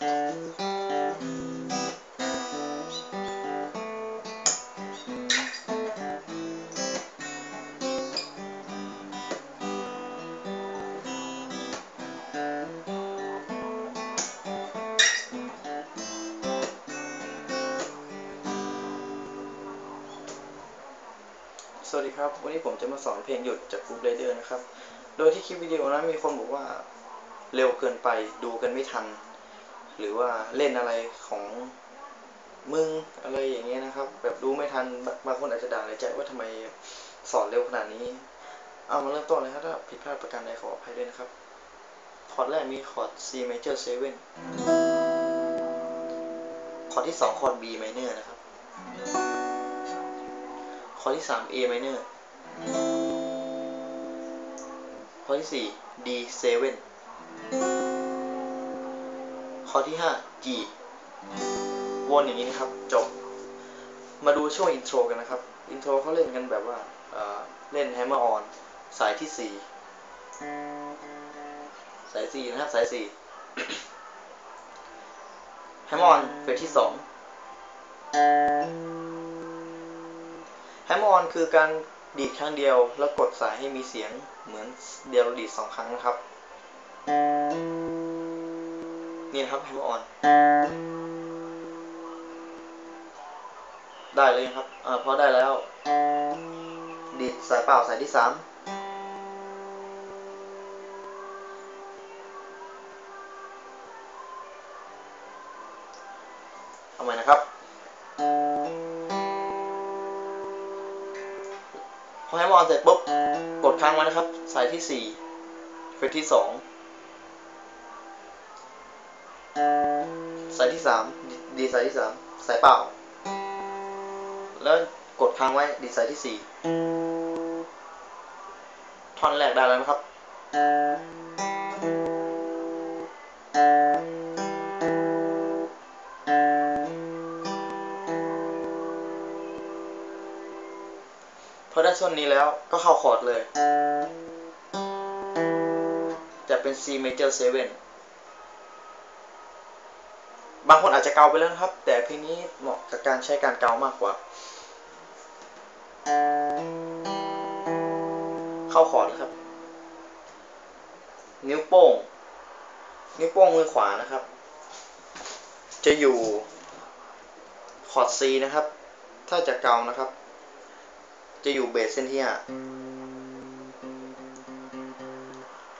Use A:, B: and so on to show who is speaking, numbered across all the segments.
A: สวัสดีครับ วันนี้ผมจะมาสอนเพลงหยุดจากกรุ๊ปเรเดอร์นะครับ โดยที่คลิปวิดีโอนั้นมีคนบอกว่าเร็วเกินไปดูกันไม่ทัน หรือว่าเล่นอะไรของมึงอะไรอย่างเงี้ยนะครับ แบบดูไม่ทันบางคนอาจจะด่าในใจว่าทำไมสอนเร็วขนาดนี้ เอามาเริ่มต้นเลยครับถ้าผิดพลาดประการใดขออภัยด้วยนะครับคอร์ดแรกมีคอร์ด C major 7คอร์ดที่สองคอร์ด B minor นะครับข้อที่สาม A minor ข้อที่สี่ D 7 ข้อที่ห้า G วนอย่างนี้นะครับ จบ มาดูช่วงอินโทรกันนะครับ อินโทรเขาเล่นกันแบบว่าเเล่น hammer on สายที่สี่สายสี่นะครับ สายสี่ hammer on เฟสที่สองแฮมออนคือการดีดครั้งเดียว แล้วกดสายให้มีเสียงเหมือนเดียวดีดสองครั้งนะครับ นี่นะครับแฮมออน ได้เลยครับอ่าพอได้แล้ว ดีดสายเปล่าสายที่สามเอาใหม่นะครับพอให้มอนเสร็จปุ๊บ กดค้างไว้นะครับ สายที่สี่เฟสที่สอง สายที่สามดีสายที่สามสายเปล่า แล้วกดค้างไว้ดีสายที่สี่ท่อนแรกได้แล้วนะครับ พอได้ส่วนนี้แล้วก็เข้าคอร์ดเลย จะเป็น C major 7 บางคนอาจจะเกาไปแล้วนะครับ แต่เพลงนี้เหมาะกับการใช้การเกามากกว่า เข้าคอร์ดนะครับ นิ้วโป้ง นิ้วโป้งมือขวานะครับ จะอยู่คอร์ด C นะครับ ถ้าจะเกานะครับ จะอยู่เบสเส้นที่ห้า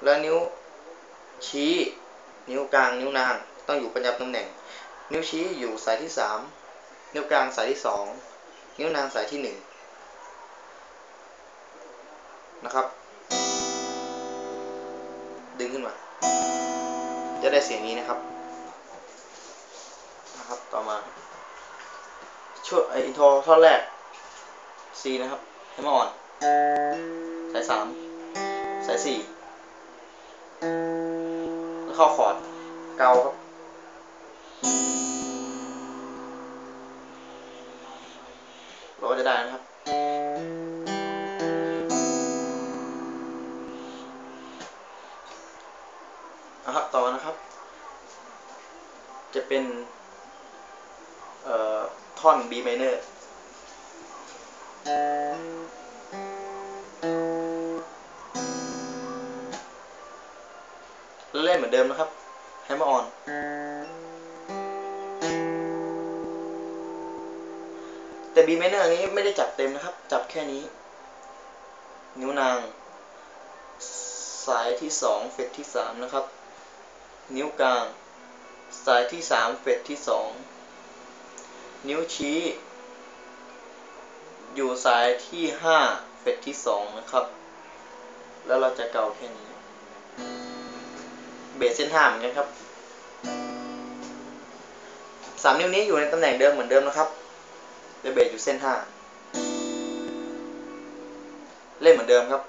A: แล้วนิ้วชี้ นิ้วกลาง นิ้วนาง ต้องอยู่ประจำตำแหน่ง นิ้วชี้อยู่สายที่สามนิ้วกลางสายที่สองนิ้วนางสายที่หนึ่งนะครับ ดึงขึ้นมา จะได้เสียงนี้นะครับ นะครับ ต่อมา ช่วยไออินโทรท่อนแรก C นะครับ ให้มาอ่อน สายสามสายสี่แล้วเข้าคอร์ด เกาครับ เราก็จะได้นะครับ นะครับ ต่อนะครับ จะเป็นเอ่อท่อน B minor เล่นเหมือนเดิมนะครับให้มาออน แต่ B minor นี้ไม่ได้จับเต็มนะครับ จับแค่นี้ นิ้วนาง สายที่สองเฟสที่สามนะครับ นิ้วกลาง สายที่สามเฟสที่สองนิ้วชี้ อยู่สายที่ห้าเฟสที่สองนะครับ แล้วเราจะเกาแค่นี้ เบสเส้นห้าเหมือนกันครับสามนิ้วนี้อยู่ในตำแหน่งเดิมเหมือนเดิมนะครับ แต่เบสอยู่เส้นห้าเล่นเหมือนเดิมครับ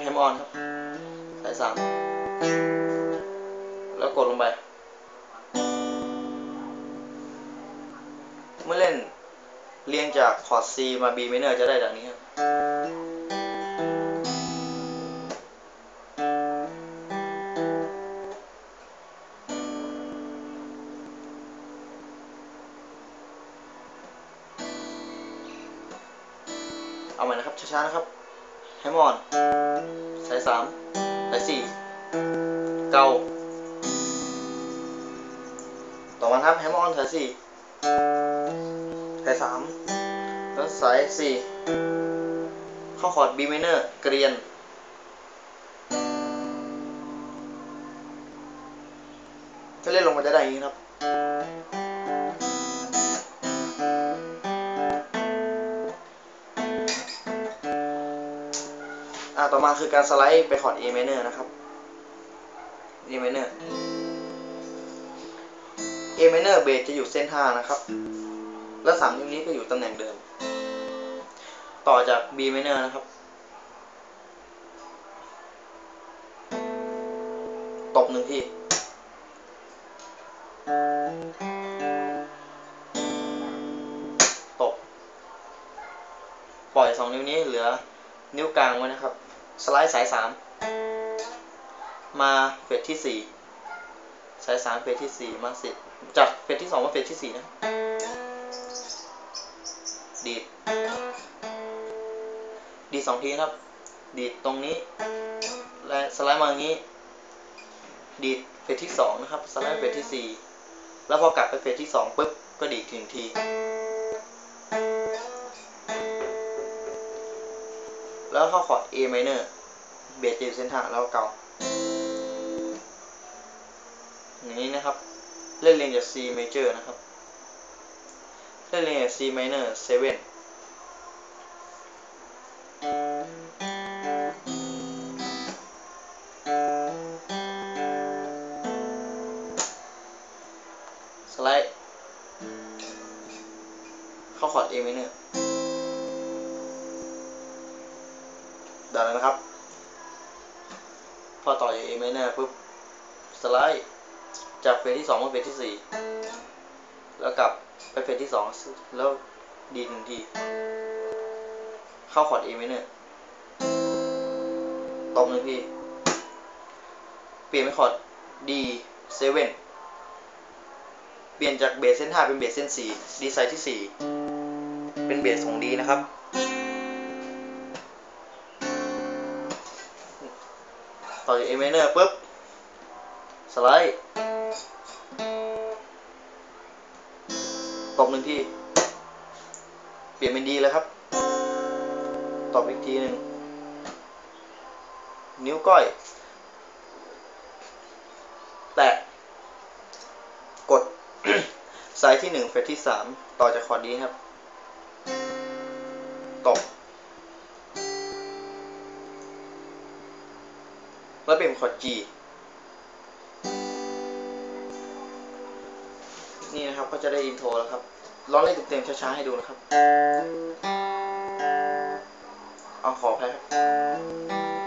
A: แฮมออนครับสายสามแล้วกดลงไป เมื่อเล่นเรียงจากคอร์ด C มา B minor จะได้ดังนี้ครับ ใหม่นะครับ ช้าๆนะครับแฮมมอนสายสามสายสี่เกาต่อมาครับแฮมมอนสายสี่สายสามแล้วสายสี่เข้าคอร์ด B minor เกรียนถ้าเล่นลงมาจะได้อย่างนี้ครับ ต่อมาคือการสไลด์ไปคอร์ด A minor นะครับ A minor A minor เบสจะอยู่เส้น 5 นะครับ แล้วสามนิ้วนี้ก็อยู่ตำแหน่งเดิม ต่อจาก B minor นะครับ ตบหนึ่งทีตบ ปล่อยสองนิ้วนี้เหลือนิ้วกลางไว้นะครับ สไลด์สายสามมาเฟสที่สี่สายสามเฟสที่สี่มาสิจากเฟสที่สองมาเฟสที่สี่นะ ดีด ดีดสองทีนะครับ ดีดตรงนี้ และสไลด์มาอย่างนี้ ดีดเฟสที่สองนะครับ สไลด์เฟสที่สี่แล้วพอกลับไปเฟสที่สองปุ๊บ ก็ดีดถึงที แล้วเข้าคอร์ด A minor เบสอยู่เส้นทางแล้วเกาอย่างนี้นะครับ เล่นเรียงจาก C major นะครับ เล่นเรียงจาก C minor 7สไลด์ เข้าคอร์ด A minor อต่อจาก A minor ปุ๊บสไลด์จากเฟสที่สองมาเฟสที่สี่แล้วกลับไปเฟสที่สองแล้วดีหนึ่งที เข้าคอร์ด A minor ตบหนึ่งที เปลี่ยนเป็นคอร์ด D 7เปลี่ยนจากเบสเส้น 5 เป็นเบสเส้น 4 ดีไซน์ที่ 4 เป็นเบสของ D นะครับ ต่อจาก A minor ปุ๊บ สไลด์ ตบหนึ่งที เปลี่ยนเป็นดีเลยครับ ตบอีกทีหนึ่ง นิ้วก้อย แตะ กดไซส์ที่หนึ่งเฟสที่สามต่อจากคอร์ดดีครับ ตบ แล้วเป็นคอร์ด G นี่นะครับก็จะได้อินโทรแล้วครับร้องเล่นเต็มๆช้าๆให้ดูนะครับ เอาขอแพ้ครับ